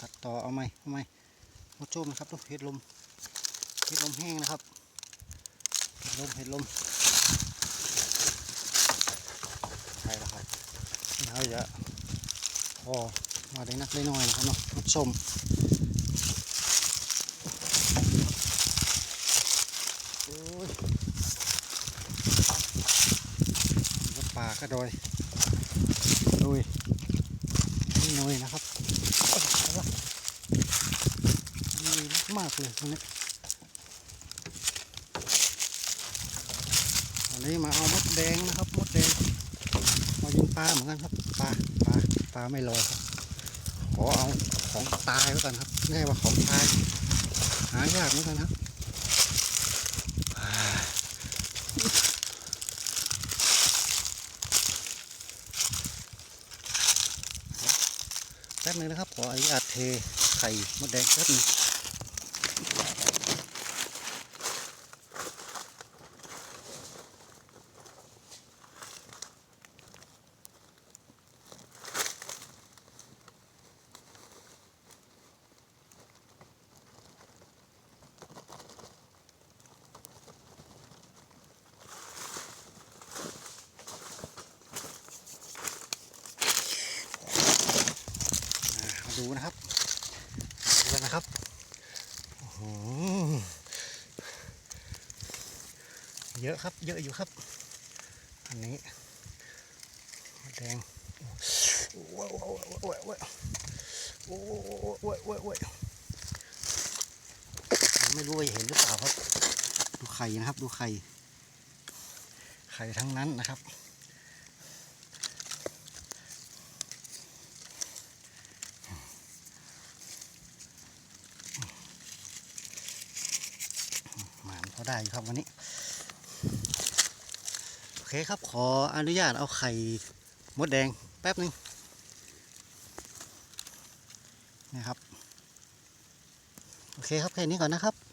ตัดต่อเอาไหมเอาไหมมาชมนะครับดูเห็ดลมเห็ดลมแห้งนะครับเห็ดลมเห็ดลมใช่แล้วครับเราจะพอมาได้นักได้น้อยนะครับเนาะมาชมโอ้ยป่ากระดอยดุยนี่น้อยนะครับโอ้ยเอาวะดีมากเลยตรงนี้วันนี้มาเอามดแดงนะครับมดแดงมายิงปลาเหมือนกันครับปลาปลาปลาไม่ลอยครับขอเอาของตายไว้ก่อนครับแน่ว่าของตาย หายากเหมือนกันครับแป๊บนึงนะครับ ขออนุญาตเทไข่มดแดงแป๊บนึง ดูนะครับดูกันนะครับเยอะครับ เยอะอยู่ครับ อันนี้แดงว้าวว้าวว้าวว้าวโอ้โหว้าวว้าวว้าวไม่รู้ว่าเห็นหรือเปล่าครับ ดูไข่นะครับ ดูไข่ ไข่ทั้งนั้นนะครับ หมาน พอได้อยู่ครับวันนี้ โอเคครับขออนุญาตเอาไข่มดแดงแป๊บหนึ่งนะครับ โอเคครับแค่นี้ก่อนนะครับ